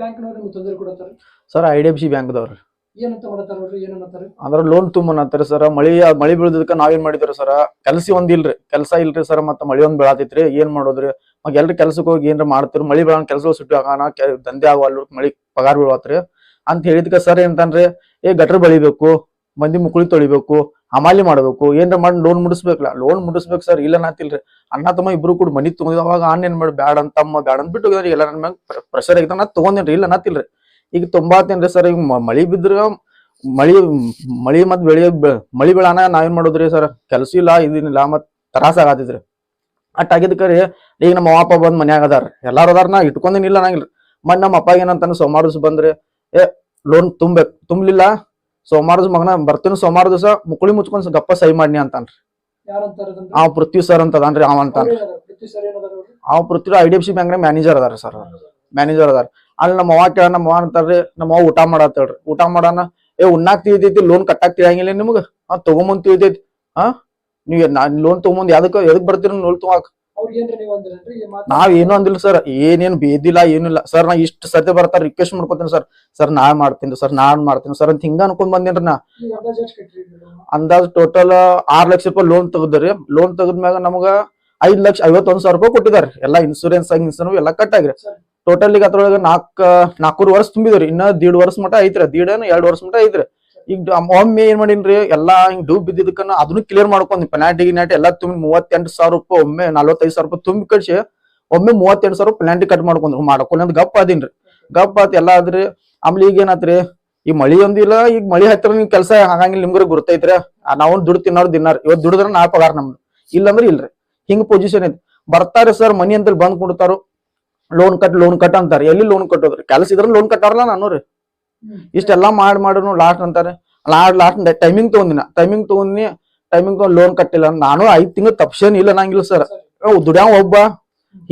ಬ್ಯಾಂಕ್ನವ್ರು ನಿಮ್ಗೆ ತೊಂದರೆ ಕೊಡತ್ತಾರ? Sir I D F C ಬ್ಯಾಂಕ್ದವ್ರು. ಏನಂತ ಮಾಡತ್ತಾರ ಏನನ್ನತ್ತಾರ ಅಂದ್ರ ಲೋನ್ ತುಂಬನತ್ತಾರ ಸರ್. ಮಳಿ ಮಳಿ ಬೀಳದಕ್ಕ ನಾವೇನ್ ಮಾಡಿದ್ರಿ ಸರ್? ಕೆಲಸ ಒಂದ್ ಇಲ್ರಿ. ಕೆಲಸ ಇಲ್ರಿ ಸರ್ ಮತ್ತ ಮಳಿ ಒಂದ್ ಬೆಳಾತೈತ್ರಿ. ಏನ್ ಮಾಡೋದ್ರಿ? ಮಗ ಎಲ್ರಿ ಕೆಲ್ಸಕ್ಕೆ ಹೋಗಿ ಏನ್ರ ಮಾಡ್ತಾರ ಮಳಿ ಬೆಳ ಕೆಲಸ ಸುಟ್ಟಿ ಆಗೋಣ ದಂಧೆ ಆಗವಲ್ರು ಮಳಿ ಪಗಾರ ಬೀಳತ್ರಿ ಅಂತ ಹೇಳಿದ್ಕ ಸರ್ ಏನಂತನ್ರಿ ಏ ಗಟ್ರ ಬೆಳಿಬೇಕು ಮಂದಿ ಮುಕುಳಿ ತೊಳಿಬೇಕು ಹಮಾಲಿ ಮಾಡಬೇಕು, ಏನ್ರ ಮಾಡಿ ಲೋನ್ ಮುಡಿಸ್ಬೇಕಲ್ಲ ಲೋನ್ ಮುಡಿಸ್ಬೇಕು ಸರ್ ಇಲ್ಲ ನಾತಿಲ್ರಿ. ಅಣ್ಣ ತಮ್ಮ ಇಬ್ರು ಕೂಡ ಮನಿ ತಗೊಂಡ್ ಅವಾಗ ಅಣ್ಣ ಮಾಡಿ, ಬ್ಯಾಡ ಅಂತ ತಮ್ಮ ಬ್ಯಾಡ ಅಂತ ಬಿಟ್ಟು ಎಲ್ಲ ನನ್ ಮ್ಯಾಗ ಪ್ರೆಷರ್ ಆಗಿತ್ತ ನಾ ತಗೊಂಡೇನ್ರಿ, ಇಲ್ಲ ನಾತಿಲ್ರಿ. ಈಗ ತುಂಬಾತೇನ್ರಿ ಸರ್ ಈಗ ಮಳಿ ಬಿದ್ರ ಮಳಿ ಮಳಿ ಮತ್ ಬೆಳಿ, ಬೆ- ಮಳಿ ಬೆಳಾನ ನಾವೇನ್ ಮಾಡೋದ್ರಿ ಸರ್ ಕೆಲಸ ಇಲ್ಲ ಇದಿಲ್ಲ ಮತ್ ತ್ರಾಸ ಆಗತ್ತಿದ್ರಿ. ಅಟ್ ಆಗಿದ್ಕರಿ ಈಗ ನಮ್ಮ ಅಪ್ಪ ಬಂದ್ ಮನ್ಯಾಗ ಅದಾರ, ಎಲ್ಲಾರು ಅದಾರ, ನಾ ಇಟ್ಕೊಂಡೇನಿಲ್ಲ ನಂಗಿಲ್ರಿ. ಮತ್ ನಮ್ಮ ಅಪ್ಪ ಏನಂತಾನ ಸೋಮವಾರ ದಿವಸ ಬಂದ್ರಿ, ಏ ಲೋನ್ ತುಂಬಬೇಕು ತುಂಬ್ಲಿಲ್ಲ ಸೋಮವಾರ ಮಗನ ಬರ್ತೀನಿ ಸೋಮವಾರ ದಿವಸ ಮುಕುಳಿ ಮುಚ್ಕೊಂಡ್ ಗಪ್ಪ ಸೈ ಮಾಡ್ನಿ ಅಂತಾನ್ರಿ. ಆ ಅವ್ ಪೃಥ್ವಿ ಸರ್ ಅಂತ ಅದಾನ್ರಿ ಅವ ಅಂತಾನ್ರಿ. ಆ? ಪೃಥ್ವಿ? ಅವ್ I D F C bank manager ಅದಾರ ಸರ್ ಮ್ಯಾನೇಜರ್ ಅದಾರ. ಅಲ್ಲಿ ನಮ್ಮ ಅವ್ವ ಕೇಳ ನಮ್ಮ ಅವ್ವ ಅಂತಾರ್ರಿ ನಮ್ಮ ಅವ್ವ ಊಟ ಮಾಡತ್ತೇಳ್ರಿ ಊಟ ಮಾಡಾನ ಏ ಉಣ್ಣಾಕ್ ತಿಳಿದೈತಿ ಲೋನ್ ಕಟ್ಟಾಕ್ ತಿಳಿಯಂಗಿಲ್ಲ ನಿಮ್ಗೆ? ಹಾ ತಗೊಂಬಂದ್ ತಿಳಿದೈತಿ ಹಾ ನೀವ್ ಲೋನ್ ತಗೊಂಬಂದ್ ಯಾವ್ದಕ್ಕ ಎದಕ್ ಬರ್ತೀರ ಲೋನ್ ತಗೋಕ್ ನೀವು ಏನು ಅಂದಿಲ್ಲ ಸರ್. ಏನೇನು ಬೇದಿಲ್ಲ ಏನಿಲ್ಲ. ಸರ್ ನಾ ಇಷ್ಟ ಸದ್ಯ ಬರ್ತಾರ ರಿಕ್ವೆಸ್ಟ್ ಮಾಡ್ಕೊತೀನಿ ಸರ್. ಸರ್ ನಾ ಮಾಡ್ತೀನಿ ಸರ್ ನಾನ್ ಮಾಡ್ತೀನಿ. ಸರ್ ಅಂತ ಹಿಂಗ ಅನ್ಕೊಂಡ್ ಬಂದೇನ್ರಿ ನಾ. ಅಂದಾಜು ಟೋಟಲ್ ಆರ್ ಲಕ್ಷ ರೂಪಾಯಿ ಲೋನ್ ತೆಗದ್ರಿ. ಲೋನ್ ತೆಗದ್ಮ್ಯಾಗ ನಮಗ ಐದ್ ಲಕ್ಷ ಐವತ್ತೊಂದ್ ಸಾವಿರ ರೂಪಾಯಿ ಕೊಟ್ಟಿದಾರ. ಎಲ್ಲಾ ಇನ್ಸೂರೆನ್ಸ್ ಇನ್ಸೂರೆನ್ಸ್ ಎಲ್ಲಾ ಕಟ್ ಆಗ್ರಿ. ಟೋಟಲ್ ಈಗ ಅದ್ರೊಳಗ ನಾಲ್ಕ ನಾಲ್ಕೂರು ವರ್ಷ ತುಂಬಿದ್ರಿ ಇನ್ನ ದೀಡ್ ವರ್ಷ ಮಟ ಐತ್ರಿ. ದೀಡ್ ಏನು ಎರಡ್ ವರ್ಷ ಮಟ ಐತ್ರಿ. ಈಗ ಒಮ್ಮೆ ಏನ್ ಮಾಡಿನ್ರಿ, ಎಲ್ಲಾ ಹಿಂಗ್ ಡೂಬ್ ಬಿದ್ದಿದ್ದಕ್ಕನ ಅದನ್ನು ಕ್ಲಿಯರ್ ಮಾಡ್ಕೊಂಡ್ ಪೆನಾಲ್ಟಿ ಗಿನಾಟಿ ಎಲ್ಲಾ ತುಂಬಿ ಮೂವತ್ತೆಂಟು ಸಾವಿರ ರೂಪಾಯಿ, ಒಮ್ಮೆ ನಲ್ವತ್ತೈದು ಸಾವಿರ ರೂಪಾಯಿ ತುಂಬಿ ಕಳ್ಸಿ ಒಮ್ಮೆ ಮೂವತ್ತೆಂಟು ಸಾವಿರ ಪೆನಾಲ್ಟಿ ಕಟ್ ಮಾಡ್ಕೊಂಡ್ರು ಮಾಡ್ಕೊಂಡ್ ಗಪ್ ಆದಿನ್ರಿ. ಗಪ್ ಆತ್ ಎಲ್ಲಾ ಆದ್ರಿ, ಆಮೇಲೆ ಈಗ ಏನಾತ್ರಿ, ಈ ಮಳಿ ಒಂದಿಲ್ಲ, ಈಗ ಮಳಿ ಹತ್ತಿರ ನಿಮ್ ಕೆಲಸ ಆಗಂಗಿಲ್ಲ ನಿಮ್ಗ್ರ ಗುರ್ತೈತ್ರಿ. ನಾವು ದುಡ್ಡು ತಿನ್ನೋರು ದಿನಾರ್ ಇವತ್ತು ದುಡಿದ್ರ ನಾ ಪಗಾರ ನಮ್ದು. ಇಲ್ಲಂದ್ರೆ ಇಲ್ರಿ. ಹಿಂಗ್ ಪೊಸಿಷನ್ ಐತಿ. ಬರ್ತಾರೆ ಸರ್ ಮನಿ ಅಂತ ಬಂದ್ ಕುಡ್ತಾರು ಲೋನ್ ಕಟ್ ಲೋನ್ ಕಟ್ ಅಂತಾರೆ. ಎಲ್ಲಿ ಲೋನ್ ಕಟ್ಟೋದ್ರಿ ಕೆಲಸ ಇದ್ರ ಲೋನ್ ಕಟ್ಟಾರಲ್ಲ ನಾನು ರೀ. ಇಷ್ಟೆಲ್ಲಾ ಮಾಡಿ ಮಾಡೋನು ಲಾಸ್ಟ್ ಅಂತಾರೆ. ಲಾಸ್ಟ್ ಲಾಸ್ಟ್ ಟೈಮಿಂಗ್ ತಗೊಂದಿನ ಟೈಮಿಂಗ್ ತಗೊಂಡಿ ಟೈಮಿಂಗ್ ತಗೊಂಡ್ ಲೋನ್ ಕಟ್ಟಿಲ್ಲ. ನಾನು ಐದ್ ತಿಂಗಳು ತಪ್ಸೇನ್ ಇಲ್ಲ ನಂಗಿಲ್ಲ ಸರ್ ದುಡ್ಯಾವ ಒಬ್ಬ?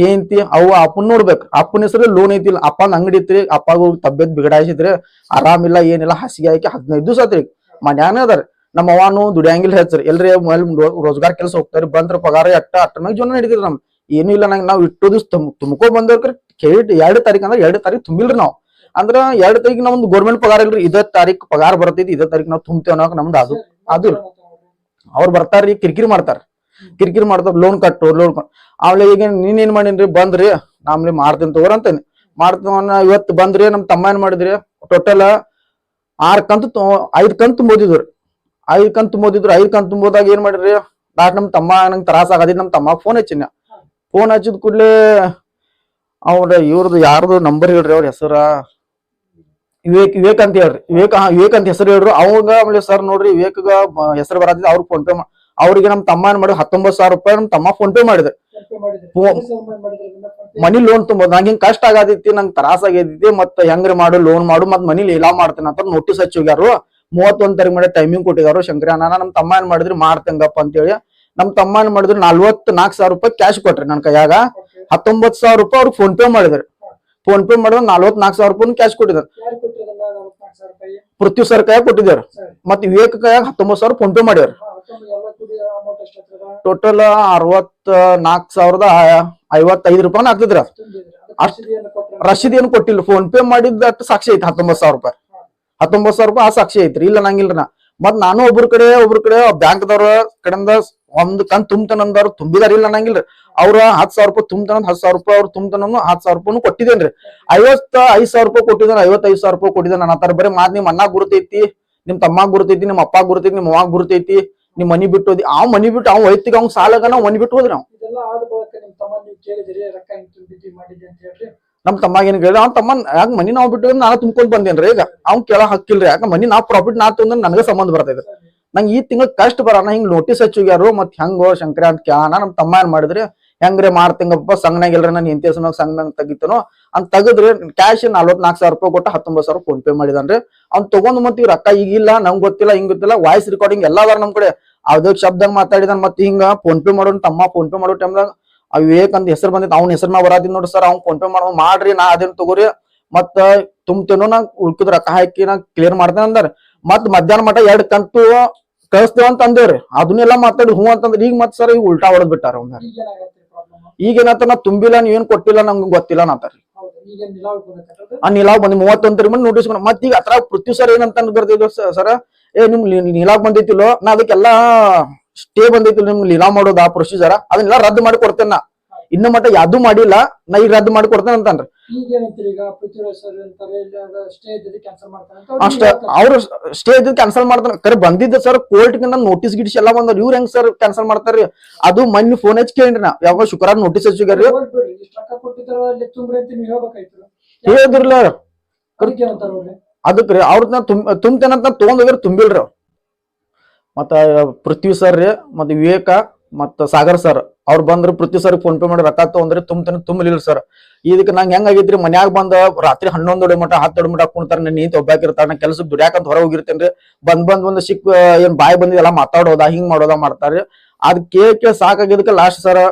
ಏಂತಿ ಅವ ಅಪ್ಪನ್ ನೋಡ್ಬೇಕು. ಅಪ್ಪನ ಹೆಸರು ಲೋನ್ ಐತಿಲ್ಲ ಅಪ್ಪನ ಅಂಗಡಿ ಐತ್ರಿ. ಅಪ್ಪಾಗ ಹೋಗಿ ಬಿಗಡಾಯಿಸಿದ್ರೆ ಆರಾಮಿಲ್ಲ, ಏನಿಲ್ಲ. ಹಾಸಿಗೆ ಹಾಕಿ ಹದಿನೈದು ದಿವಸ ಆತ್ರಿ. ಮನ್ಯಾನ ಅದಾರ. ನಮ್ಮ ಅವನು ದುಡಿಯಂಗಿಲ್ಲ ಹೇಳ್ತಾರೆ ಎಲ್ರಿ ರೋಜ್ಗಾರ್ ಕೆಲಸ ಹೋಗ್ತಾರೆ. ಬಂದ್ರ ಪಗಾರ ಎಟ್ಟ, ಅಟ್ಟ ಮ್ಯಾಗ ಜೀವನ ನಡೀತಿರಿ ನಮ್ ಏನು ಇಲ್ಲ ನಂಗೆ. ನಾವು ಇಟ್ಟು ದಿವ್ಸ ತುಮ್ ತುಂಬ್ಕೊ ಬಂದವ್ರಿ ಕೇಳಿ, ಎರಡು ತಾರೀಕು ಅಂದ್ರೆ ಎರಡು ತಾರೀಕು ತುಂಬಿಲ್ರಿ ನಾವು. ಅಂದ್ರ ಎರಡು ತಾರೀಕು ನಮ್ದು ಗೌರ್ಮೆಂಟ್ ಪಗಾರ ಇಲ್ರಿ, ಇದೇ ತಾರೀಕು ಪಗಾರ ಬರ್ತೈತಿ, ಇದೇ ತಾರೀಕು ನಾವು ತುಂಬತೇವ್ ಅನ್ನೋಕೆ ನಮ್ದು ಅದು ಅದು ಅವ್ರು ಬರ್ತಾರ್ರಿ ಕಿರಿಕಿರಿ ಮಾಡ್ತಾರ. ಕಿರಿಕಿರಿ ಮಾಡ್ತಾರ ಲೋನ್ ಕಟ್ಟು ಲೋನ್ ಆಮೇಲೆ ಈಗ ನೀನ್ ಏನ್ ಮಾಡೀನ್ರಿ, ಬಂದ್ರಿ ಆಮೇಲೆ ಮಾಡ್ತೀನಿ ತಗೋರ ಅಂತೇನಿ. ಮಾಡ್ತೀವನ್ನ ಇವತ್ತು ಬಂದ್ರಿ, ನಮ್ ತಮ್ಮ ಏನ್ ಮಾಡಿದ್ರಿ ಟೋಟಲ್ ಆರ್ ಕಂತು ಐದ್ ಕಂತು ತುಂಬೋದಿದ್ರು ಐದ್ ಕಂತು ತುಂಬೋದಿದ್ರು ಐದ್ ಕಂತು ತುಂಬೋದಾಗ ಏನ್ ಮಾಡಿದ್ರಿ ಲಾಸ್ಟ್ ನಮ್ ತಮ್ಮ ನಂಗೆ ತ್ರಾಸ ಆಗದಿದ್ ನಮ್ ತಮ್ಮ ಫೋನ್ ಹಚ್ಚಿನ ಫೋನ್ ಹಚ್ಚಿದ ಕೂಡ್ಲೆ ಅವ್ರ ಇವ್ರದ್ದು ಯಾರ್ದು ನಂಬರ್ ಹೇಳ್ರಿ ಅವ್ರ ಹೆಸರ. ವಿವೇಕ್ ವಿವೇಕ್ ಅಂತ ಹೇಳ್ರಿ. ವಿವೇಕ್ ವಿವೇಕ್ ಅಂತ ಹೆಸರು ಹೇಳ್ರು. ಅವಾಗ ಆಮೇಲೆ ಸರ್ ನೋಡ್ರಿ ವಿವೇಕ್ಗ ಹೆಸರು ಬರೋದಿಲ್ಲ ಅವ್ರಿಗೆ ಫೋನ್ ಪೇ ಅವ್ರಿಗೆ ನಮ್ ತಮ್ಮ ಏನ್ ಮಾಡಿ ಹತ್ತೊಂಬತ್ತು ಸಾವಿರ ರೂಪಾಯಿ ನಮ್ ತಮ್ಮ ಫೋನ್ ಪೇ ಮಾಡಿದ್ರು. ಮನಿ ಲೋನ್ ತುಂಬೋದು. ನಂಗೆ ಹಿಂಗ್ ಕಷ್ಟ ಆಗತೈತಿ ನಂಗೆ ತ್ರಾಸ ಆಗೈತಿ ಮತ್ತ ಹೆಂಗ್ರಿ ಮಾಡು ಲೋನ್ ಮಾಡು ಮತ್ ಮನಿ ಲೀಲಾ ಮಾಡ್ತೇನೆ ಅಂತ ನೋಟಿಸ್ ಹಚ್ಚಿ ಹೋಗ್ಯಾರು. ಮೂವತ್ತೊಂದ್ ತಾರೀಕು ಮಾಡಿ ಟೈಮಿಂಗ್ ಕೊಟ್ಟಿದಾರು. ಶಂಕರ ಅಣ್ಣ ನಮ್ ತಮ್ಮ ಏನ್ ಮಾಡಿದ್ರಿ? ಮಾಡ್ತೇಂಗಪ್ಪ ಅಂತೇಳಿ. ನಮ್ ತಮ್ಮ ಏನ್ ಮಾಡಿದ್ರು? ನಲ್ವತ್ ನಾಲ್ಕ್ ಸಾವಿರ ರೂಪಾಯಿ ಕ್ಯಾಶ್ ಕೊಟ್ರಿ ನನ್ ಕೈಯಾಗ. ಹತ್ತೊಂಬತ್ ಸಾವಿರ ರೂಪಾಯಿ ಅವ್ರಿಗೆ ಫೋನ್ ಪೇ ಮಾಡಿದ್ರು. ಫೋನ್ ಪೇ ಮಾಡಿದ್ರೆ ನಲ್ವತ್ ನಾಲ್ಕ್ ಸಾವಿರ ರೂಪಾಯಿ ಕ್ಯಾಶ್ ಕೊಟ್ಟಿದ್ದಾರೆ ಯಾರು ಕೊಟ್ಟಿರಲ್ಲ ನಲವತ್ನಾಲ್ಕು ಸಾವಿರ ರೂಪಾಯಿ ಪೃಥ್ವಿ ಸರ್ ಕೈಯಾಗ ಕೊಟ್ಟಿದ್ದಾರೆ. ಮತ್ತೆ ಮತ್ ವಿವೇಕ್ ಕೈಯಾಗ ಹತ್ತೊಂಬತ್ ಸಾವಿರ ಫೋನ್ ಪೇ ಮಾಡ್ಯಾರ. ಹತ್ತೊಂಬತ್ತು ಟೋಟಲ್ ಅರವತ್ ನಾಲ್ಕ್ ಸಾವಿರದ ಐವತ್ತೈದು ರೂಪಾಯಿ ಹಾಕ್ತಿದ್ರ. ರಶೀದ್ ಏನು ಕೊಟ್ಟಿಲ್ಲ. ಫೋನ್ ಪೇ ಮಾಡಿದ್ದ ಸಾಕ್ಷಿ ಐತಿ ಹತ್ತೊಂಬತ್ ಸಾವಿರ ರೂಪಾಯಿ. ಹತ್ತೊಂಬತ್ ಸಾವಿರ ರೂಪಾಯಿ ಆ ಸಾಕ್ಷಿ ಐತ್ರಿ. ಇಲ್ಲ ನಂಗಿಲ್ರಿ ನಾ. ಮತ್ ನಾನು ಒಬ್ರ ಕಡೆ ಒಬ್ರ ಕಡೆ ಬ್ಯಾಂಕ್ದವ್ರ ಕಡೆಯಿಂದ ಒಂದ್ ಕಂತ್ ತುಂಬತನಂದವ್ರು ತುಂಬಿದಾರ ಇಲ್ಲ ಅನ್ನಂಗಿಲ್ರಿ. ಅವ್ರ ಹತ್ ಸಾವಿರ ರೂಪಾಯಿ ತುಂಬತನ ಹತ್ ಸಾವಿರ ರೂಪಾಯಿ ಅವ್ರು ತುಂಬತನ ಹತ್ ಸಾವಿರ ರೂಪಾಯಿ ಕೊಟ್ಟಿದ್ದೇನ್ರಿ. ಐವತ್ತ ಐದ್ ಸಾವಿರ ರೂಪಾಯಿ ಕೊಟ್ಟಿದ್ದಾನ ಐವತ್ತೈದು ಸಾವಿರ ರೂಪಾಯಿ ಕೊಟ್ಟಿದ್ದಾನ. ಅನ್ನತ್ತಾರ ಬರೀ ಮಾತ್ ನಿಮ್ ಅಣ್ಣ ಗುರುತೈತಿ ನಿಮ್ ತಮ್ಮ ಗುರುತೈತಿ ನಿಮ್ ಅಪ್ಪ ಗುರುತೈತಿ ನಿಮ್ ಅವಾಗ ಗುರುತೈತಿ ನಿಮ್ ಮನಿ ಬಿಟ್ಟು ಹೋದಿ ಅವ್ ಮನಿ ಬಿಟ್ಟು ಅವ್ ವೈಯಕ್ತಿಕ ಅವ್ನ ಸಾಲಗ ನಾವ್ ಮನಿ ಬಿಟ್ಟು ಹೋದ್ರಿ ನೀವು ನಮ್ ತಮ್ಮ ಏನ್ ಕೇಳಿದ್ರೆ ಅವ್ನ ತಮ್ಮ ಯಾಕ ಮನಿ ನಾವ್ ಬಿಟ್ಟು ನಾನು ತುಂಬ್ಕೊಂಡ್ ಬಂದೇನ್ರಿ ಈಗ. ಅವ್ನ್ ಕೇಳ ಹಕ್ಕಿಲ್ರಿ ಯಾಕ ಮನಿ ನಾವ್ ಪ್ರಾಫಿಟ್ ನಾ ತಂದ್ರೆ ನನಗೆ ಸಂಬಂಧ ಬರ್ತೈತೆ. ನಂಗೆ ಈ ತಿಂಗಳ ಕಷ್ಟ ಬರೋಣ ಹಿಂಗ್ ನೋಟಿಸ್ ಹಚ್ಚುಗ್ಯಾರು ಮತ್ ಹೆಂಗೋ ಶಂಕರ ಅಂತ ಕ್ಯಾನ ನಮ್ ತಮ್ಮ ಏನ್ ಮಾಡಿದ್ರಿ? ಹೆಂಗ್ರಿ ಮಾಡ್ತಂಗಪ್ಪ ಸಂಘನಾಗಿಲ್ರಿ ನಾನು ಎಂತ ಹೆಸರು ಸಂಘನಾಗ ತೆಗಿತನೋ ಅಂತ ತೆಗದ್ರಿ ಕ್ಯಾಶ್ ನಲ್ವತ್ನಾಲ್ಕು ಸಾವಿರ ರೂಪಾಯಿ ಕೊಟ್ಟು ಹತ್ತೊಂಬತ್ತು ಸಾವಿರ ಫೋನ್ ಪೇ ಮಾಡಿದಾನ್ರಿ. ಅವ್ನ್ ತಗೊಂಡ್ ಮತ್ ಈಗ ರೊಕ್ಕ ಈಗಿಲ್ಲ, ನಂಗೆ ಗೊತ್ತಿಲ್ಲ, ಹಿಂಗ್ ಗೊತ್ತಿಲ್ಲ ವಾಯ್ಸ್ ರೆಕಾರ್ಡಿಂಗ್ ಎಲ್ಲ ಅದಾರ ನಮ್ ಕಡೆ. ಅದು ಶಬ್ದಾಗ ಮಾತಾಡಿದಾನ ಮತ್ ಹಿಂಗ ಫೋನ್ ಪೇ ಮಾಡೋನ್, ತಮ್ಮ ಫೋನ್ ಪೇ ಮಾಡೋ ಟೈಮ್ದಾಗ ಆ ವಿವೇಕ್ ಅಂತ ಹೆಸರು ಬಂದಿತ್ತು ಅವ್ನ ಹೆಸರು ಮ್ಯಾಗ ಬರಾದಿ ನೋಡ್ರಿ ಸರ್, ಅವ್ನ್ ಫೋನ್ ಪೇ ಮಾಡೋ, ಮಾಡ್ರಿ, ನಾ ಅದೇನ್ ತಗೋರಿ. ಮತ್ತ, ತುಂಬ್ತೇನೋ, ನಾ ಉಳ್ಕಿದ ರೊಕ್ಕ ಹಾಕಿ ನಾ ಕ್ಲಿಯರ್ ಮಾಡ್ತೇನೆ ಅಂದಾರ. ಮತ್ ಮಧ್ಯಾಹ್ನ ಮಠ ಎರಡ್ ಕಂತು ಕಳಿಸ್ತೇವ ಅಂತ ಅಂದೇವ್ರಿ. ಅದನ್ನೆಲ್ಲ ಮಾತಾಡಿ ಹ್ಞೂ ಅಂತಂದ್ರೆ ಈಗ ಮತ್ ಸರ್ ಈಗ ಉಲ್ಟಾ ಹೊಡೆದ್ ಬಿಟ್ಟಾರ ಅವ್ನ ಈಗ ಏನಂತ ನಾ ತುಂಬಿಲ್ಲ ನೀವೇನ್ ಕೊಟ್ಟಿಲ್ಲ ನಮ್ಗೆ ಗೊತ್ತಿಲ್ಲ ಬಂದೈತೆ ಆ ನೀಲಾವ್ ಬಂದಿ ಮೂವತ್ತೊಂದ್ರ ಮಂದಿ ನೋಟಿಸ್ ಮತ್ತ ಈಗ ಅತ್ರ ಪೃಥ್ವಿ ಸರ್ ಏನಂತ ಬರ್ತಿದ್ರು ಸರ, ಏ, ನಿಮ್ ನಿಲಾವ್ ಬಂದೈತಿಲ್ಲೋ ನಾ ಅದಕ್ಕೆಲ್ಲ ಸ್ಟೇ ಬಂದೈತಿಲ್ಲ ನಿಮ್ಗೆ ನೀಲಾ ಮಾಡೋದು ಆ ಪ್ರೊಸೀಜರ್ ಅದನ್ನೆಲ್ಲ ರದ್ದು ಮಾಡಿ ಕೊಡ್ತೇನೆ ನಾ. ಇನ್ನ ಮಟ್ಟ ಯಾವ್ದು ಮಾಡಿಲ್ಲ, ನಾ ಈಗ ರದ್ದು ಮಾಡಿ ಕೊಡ್ತೇನೆ ಅಂತನ್ರಿ ಈಗ ಏನಂತೀರಿ ಈಗ ಪೃಥ್ವಿರಾಜ್ ಸರ್ ಅಂತಾರೆ ಇಲ್ಲ ಸ್ಟೇ ಇದ್ದದ್ದು ಕ್ಯಾನ್ಸಲ್ ಮಾಡ್ತಾರೆ ಅಂತ ಅಷ್ಟ ಅವ್ರು ಸ್ಟೇ ಇದ್ದು ಕ್ಯಾನ್ಸಲ್ ಮಾಡ್ತಾರ. ಕರೆ ಬಂದಿದ್ದ ಸರ್ ಕೋರ್ಟ್ ಗಿಂತ ನೋಟಿಸ್ ಗಿಟಿಸ್ ಎಲ್ಲ ಬಂದರು ಇವ್ರ ಹೆಂಗ್ ಸರ್ ಕ್ಯಾನ್ಸಲ್ ಮಾಡ್ತಾರ್ರಿ ಅದು ಮೊನ್ನೆ ಫೋನ್ ಹಚ್ಚಿ ಕೇಳ್ರಿ ನಾ. ಯಾವಾಗ ಶುಕ್ರವಾರ ನೋಟಿಸ್ ಹಚ್ಚಿಗಾರ ಹೋಗ್ಬಿಡ್ರಿ ಇಷ್ಟು ರೊಕ್ಕ ಕೊಟ್ಟಿದ್ದಾರ ಅಲ್ಲಿ ತುಂಬ್ರಿ ಅಂತ ನೀವು ಹೇಳ್ಬೇಕಾಯ್ತು. ಹೇಳಿದ್ರಲ್ಲ ಅದಕ್ಕೆ ಏನಂತಾರ ಅವ್ರಿ? ಅದಕ್ರಿ ಅವ್ರನ್ನ ತುಂಬ ತುಂಬ್ತೇನಂತ ತಗೊಂಡ್ ತುಂಬಿಲ್ರಿ ಅವ್ರು. ಮತ್ತ ಪೃಥ್ವಿ ಸರ್ ರೀ ಮತ್ತ ವಿವೇಕ ಮತ್ತ ಸಾಗರ್ ಸರ್ ಅವ್ರು ಬಂದ್ರು ಪೃಥ್ವಿ ಸರ್ ಫೋನ್ ಪೇ ಮಾಡಿ ರೊಕ್ಕ ತಗೊಂಡ್ರೆ ತುಂಬ ತುಂಬಲಿಲ್ಲ ಸರ್ ಇದಕ್ಕೆ ನಂಗೆ ಹೆಂಗ್ ಆಗೈತ್ರಿ ಮನ್ಯಾಗ ಬಂದ ರಾತ್ರಿ ಹನ್ನೊಂದು ಮಟ ಹತ್ತು ಮಟ ಕುಣ್ತಾರೆ ನನ್ನ ನೀತಿ ಒಬ್ಬಾಕಿರ್ತಾರ ನಾ ಕೆಲಸ ದುಡ್ಯಾಕಂತ ಹೊರ ಹೋಗಿರ್ತೇನ್ರಿ. ಬಂದ್ ಬಂದ್ ಬಂದ್ ಸಿಕ್, ಏನ್ ಬಾಯ್ ಎಲ್ಲ ಮಾತಾಡೋದ, ಹಿಂಗ್ ಮಾಡೋದ ಮಾಡ್ತಾರೆ ಅದ್ ಕೇಳ್ ಸಾಕಾಗಿದ್ದಕ್ಕೆ ಲಾಸ್ಟ್ ಸರ್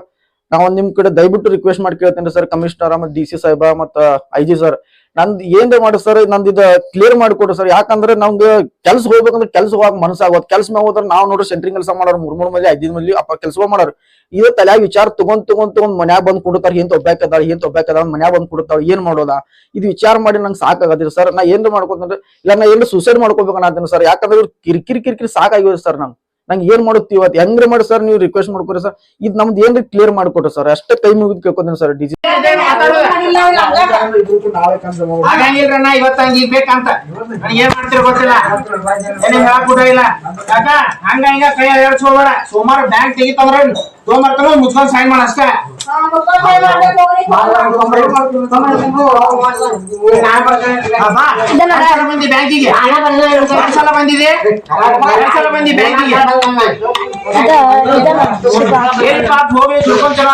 ನಾವ್ ನಿಮ್ ಕಡೆ ದಯವಿಟ್ಟು ರಿಕ್ವೆಸ್ಟ್ ಮಾಡಿ ಕೇಳ್ತೇನೆ ಸರ್ ಕಮಿಷನರ್, ಮತ್ತೆ ಡಿ ಸಿ ಸಾಹೇಬ, ಮತ್ತ ಐ ಜಿ ಸರ್ ನಂದ್ ಏನ್ ಮಾಡಿ ಸರ್, ನಂದು ಇದು ಕ್ಲಿಯರ್ ಮಾಡಿಕೊಡ್ರಿ ಸರ್. ಯಾಕಂದ್ರೆ ನಮ್ದು ಕೆಲ್ಸ ಹೋಗ್ಬೇಕಂದ್ರೆ ಕೆಲ್ಸ ಹೋಗಕ್ ಮನಸ್ಸಾಗೋದ್ ಕೆಲಸ ಮೇಲೆ ಹೋದ್ರೆ ನಾವು ನೋಡ್ರಿ ಸೆಂಟ್ರಿಂಗ್ ಕೆಲಸ ಮಾಡೋರು ಮೂರ್ ಮೂರ್ ಮಂದಿ ಐದಿನ ಮಂದಿ, ಅಪ್ಪ ಕೆಲಸ ಮಾಡೋರು. ಇವ ತಲ್ಯಾಗ ವಿಚಾರ ತಗೊಂಡ್ ತಗೊಂಡ್ ತಗೊಂಡ್ ಮನ್ಯಾಗ ಬಂದ್ ಕೊಡ್ತಾರ, ಏನ್ ಒಬ್ಬಾಕದಾಳ ಏನ್ ಒಬ್ಬಾಕದಾಳ ಮನ್ಯಾಗ ಬಂದ್ ಕೊಡ್ತಾವ, ಏನ್ ಮಾಡೋದ? ಇದು ವಿಚಾರ ಮಾಡಿ ನಂಗೆ ಸಾಕಾಗತ್ರಿ ಸರ್. ನಾ ಏನ್ರ ಮಾಡ್ಕೊತಂದ್ರೆ, ಇಲ್ಲ ನಾ ಏನ್ರ ಸೂಸೈಡ್ ಮಾಡ್ಕೋಬೇಕನ್ನತ್ತೀನಿ ಸರ್. ಯಾಕಂದ್ರೆ ಕಿರಿಕಿರಿ ಕಿರಿಕಿರಿ ಸಾಕಾಗಿವೆ ಸರ್ ನಂಗೆ. ನಂಗೆ ಏನ್ ಮಾಡುತ್ತಿ ಇವತ್ತು? ಹೆಂಗ್ರಿ ಮಾಡಿ ಸರ್ ನೀವು ರಿಕ್ವೆಸ್ಟ್ ಮಾಡ್ಕೊರಿ ಸರ್ ಇದ್ ನಮ್ದು ಏನ್ರಿ ಕ್ಲಿಯರ್ ಮಾಡ್ಕೊಟ್ರಿ ಸರ್ ಅಷ್ಟೇ ಕೈ ಮುಗಿದ್ ಕೇಳ್ಕೊತೀನಿ ಸರ್ ಡಿ ಸೋಮವಾರ ಬ್ಯಾಂಕ್ ಹಂಗ ಈಗ ಬೇಕಂತ ನನಗೆ ಏನ್ ಮಾಡ್ತೀರ ಗೊತ್ತಿಲ್ಲ ಏನೇನ್ ಹೇಳಕ್ ಬಿಡ ಇಲ್ಲ ಯಾಕ ಹಂಗ ಹಿಂಗ ಕೈ ಎರಡ್ ಹೋಗ್ಬೇಡ ಸೋಮವಾರ ಬ್ಯಾಂಕ್ ತೆಗಿತಂದ್ರ ಸೋಮವಾರ ತನಕ ಮುಚ್ಕೊಂಡ್ ಸೈನ್ ಮಾಡ ಅಷ್ಟೇ ಸಲ ಬಂದಿ ಬ್ಯಾಂಕಿಗೆ ಎರಡ್ ಸಲ ಬಂದಿದೆ ಎರಡ್ ಸಲ ಬಂದಿ ಬ್ಯಾಂಕಿಗೆ ಏನ್ ಪಾಪ ಹೋಗಿ ತಿಳ್ಕೊಂಡ್ ಚಲೋ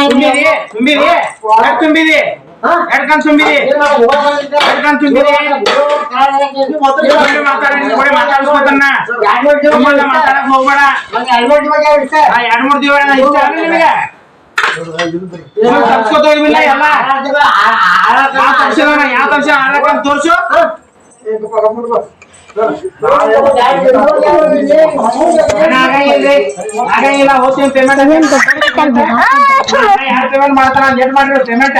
ತುಂಬಿರಿ ತುಂಬಿರಿ ಎಷ್ಟ್ ತುಂಬಿರಿ ಎರಡ್ ಕಣ್ ತುಂಬಿರಿ ಮಾತಾಡ್ಸ್ಕೊತನ್ನ ಮಾತಾಡಕ್ ಹೋಗ್ಬೇಡ ಎರಡ್ ಮೂರ್ ದಿವಸ ಇಷ್ಟ ಅಲ್ಲ ನಿನಗೆ ತಪ್ಸ್ಕೊತ ಹೋಗಿಲ್ಲ ಎಲ್ಲ ಯಾವ ತಪ್ಸಿದಾನ ಯಾವ ತಪ್ಸ ಆರಕ್ಕಂತ ತೋರ್ಸು ಪೇಮೆಂಟ್ ಮಾಡ್ತಾರ ಲೇಟ್ ಮಾಡಿರೋ ಪೇಮೆಂಟ್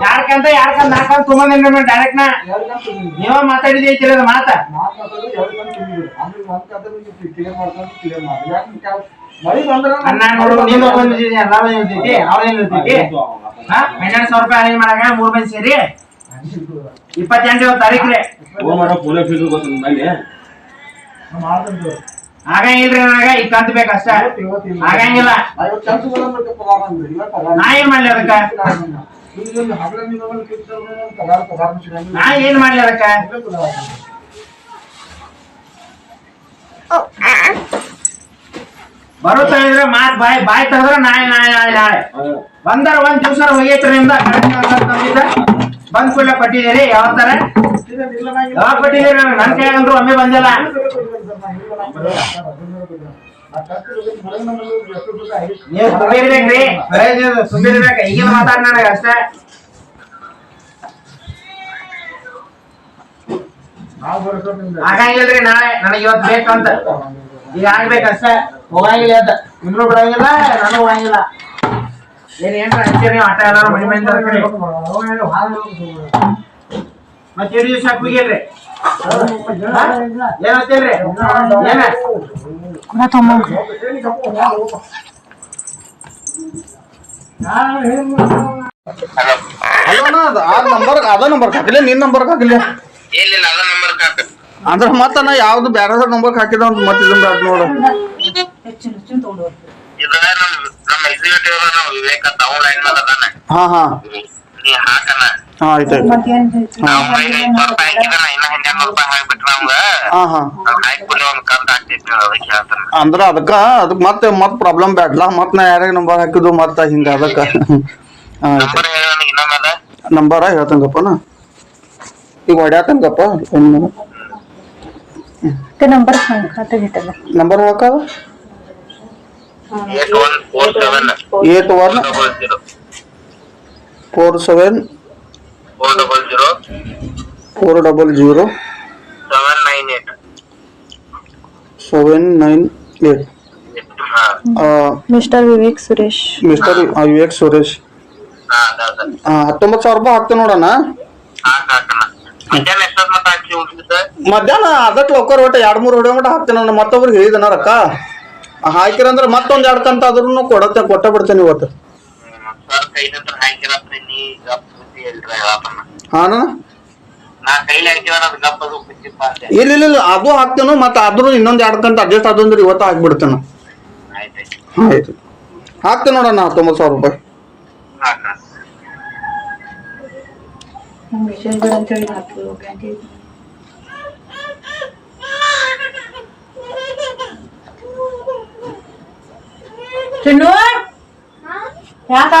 ಯಾರು ಡೈರೆಕ್ಟ್ ನಾ ನೀವ ಮಾತಾಡಿದಿ ಅದು ಮಾತ ನೀನು ಬಂದಿದ್ದೀನಿ ಎಲ್ಲ ಇರ್ತೈತಿ ಇರ್ತೈತಿ ಹನ್ನೆರಡು ಸಾವಿರ ರೂಪಾಯಿ ಅರೇಂಜ್ ಮಾಡಾಕ ಮೂರ್ ಮಂದಿ ಸೇರಿ ಇಪ್ಪತ್ತೆಂಟು ತಾರೀಕು ರೀ ಆಗಂಗಿಲ್ರಿ ನನಗ ಈಗ ಕಂತ ಬೇಕಷ್ಟ. ಆಗಂಗಿಲ್ಲ ನಾ ಏನ್ ಮಾಡ್ಲಿ ಅದಕ್ಕ? ನಾ ಏನ್ ಮಾಡ್ಲಿ ಅದಕ್ಕ? ಬರುತ್ತಾ ಇದ್ರೆ ಮಾತ್ ಬಾಯ್ ಬಾಯ್ ತೆಗೆದ್ರ ನಾಳೆ ನಾಳೆ ನಾಳೆ ನಾಳೆ. ಬಂದರ ಒಂದ್ ದಿವ್ಸ ಹೋಗೈತ್ರಿಂದ ಬಂದ್ ಕೂಡ ಕೊಟ್ಟಿದ್ದೀರಿ ಯಾವ ತರ ಯಾವಾಗ ಕೊಟ್ಟಿದ್ದೀರಿ? ನನ್ ಕೈ ಅಂದ್ರು ಒಮ್ಮೆ ಬಂದಿಲ್ಲ. ನೀವು ಬೆಳೆದಿದ್ದು ತುಂಬಿರ್ಬೇಕು. ಈಗಿನ ಮಾತಾಡ್ ನನಗೆ ಅಷ್ಟೇ. ಆಗಂಗಿಲ್ರಿ ನಾಳೆ ನನಗೆ ಇವತ್ತು ಬೇಕಂತ. ಈಗ ಆಗ್ಬೇಕಷ್ಟೇ. ಹೋಗಂಗಿಲ್ಲ ಅಂತ ನಿಮ್ರು ಬಿಡಂಗಿಲ್ಲ, ನನಗೂ ಹೋಗಂಗಿಲ್ಲ. ಆಟ ಮನೆ ಕಡೆ ಮತ್ತೆ ಎರಡು ದಿವಸ ಏನ್ ಅಲ್ಲ ಆ ನಂಬರ್ ಅದ ನಂಬರ್ ಹಾಕಿಲ್ಲ ನಿನ್ನ ನಂಬರ್ ಹಾಕಿಲ್ಲ. ಇಲ್ಲ ಅದ ನಂಬರ್ ಅಂದ್ರ ಮತ್ತ ನಾ ಯಾವ್ದು ಬೇರೆ ನಂಬರ್ ಹಾಕಿದ ಅಂತ ಮತ್ತೆ ಇದನ್ನ ಹೆಚ್ಚಿನ ನೋಡ ಇದ್ರಾಗ ನಮ್ ನಮ್ ಎಕ್ಸಿಕ್ಯೂಟಿವ್ ಅದ ನಮ್ ವಿವೇಕ ತಾವು ಲೈನ್ ಮೇಲೆ ಅದಾನ ಹಾ ಹಾ ನೀ ಹಾಕನ ಹಾ ಆಯ್ತು ನಾವ್ ಐದ್ ಐದ್ ಸಾವಿರ ರೂಪಾಯಿ ಹಾಕಿದ್ರ ಇನ್ನ ಹನ್ನೆರಡು ರೂಪಾಯಿ ಹಾಕ್ಬಿಟ್ರ ನಮ್ಗ ಹಾ ಹಾ ಹಾಕಿ ಕೊಡಿ ಒಂದ್ ಕಂತ ಆಗ್ತೈತಿ ಅದಕ್ಕೆ ಹೇಳ್ತಾನ ಅಂದ್ರ ಅದಕ್ಕ ಅದಕ್ ಮತ್ತೆ ಮತ್ ಪ್ರಾಬ್ಲಮ್ ಬ್ಯಾಡ್ಲ ಮತ್ ನಾ ಯಾರ್ಯಾಗ ನಂಬರ್ ಹಾಕಿದ್ದು ಮತ್ತ ಹಿಂಗ ಅದಕ್ಕ ನಂಬರ್ ಹೇಳ ಇನ್ನೊಂದದ ನಂಬರ ಹೇಳ್ತಂಗಪ್ಪ ನಾ ಈಗ ಹೊಡ್ಯಾತಂಗಪ್ಪ ನಂಬರ್ ನಂಬರ್ ಹಾಕದ eight one four seven four seven four double zero four double zero seven nine eight seven nine eight ಹಾ. ಮಿಸ್ಟರ್ ವಿವೇಕ್ ಸುರೇಶ್. ಮಿಸ್ಟರ್ ವಿವೇಕ್ ಸುರೇಶ್. ಹತ್ತೊಂಬತ್ತು ಸಾವಿರ ರೂಪಾಯಿ ಹಾಕ್ತೇನೆ ಹಾಕಣ ಮಧ್ಯಾಹ್ನ ಅದಕ್ಕೆ ಲೋಕರ್ ಒಟ್ಟು ಎರಡು ಮೂರು ಹೊಡೆ ಮಟ್ಟ ಹಾಕ್ತೇನೆ ಮತ್ತೊಬ್ರಿಗೆ ಹೇಳಿದನ ರೊಕ್ಕ? ಹಾಕಿರಂದ್ರೆ ಮತ್ತೊಂದ್ ಎರಡು ಕಂತ ಆದ್ರೂ ಕೊಡತ್ತೆ ಕೊಟ್ಟ ಬಿಡ್ತೇನೆ ಇವತ್ತು. ಹಾನ? ಇಲ್ಲ ಇಲ್ಲ ಇಲ್ಲ ಅದು ಹಾಕ್ತೇನು ಮತ್ತೆ ಆದ್ರೂ ಇನ್ನೊಂದ್ ಎರಡ್ ಕಂತ ಅಡ್ಜಸ್ಟ್ ಆದ್ರೆ ಇವತ್ತು ಹಾಕ್ಬಿಡ್ತೇನೆ. ಆಯ್ತು ಹಾಕ್ತೇನೆ ನೋಡಣ್ಣ ಹತ್ತೊಂಬತ್ತು ಸಾವಿರ ರೂಪಾಯಿ. ಹಾಕ ಚಿನ್ನು ಯಾಕೆ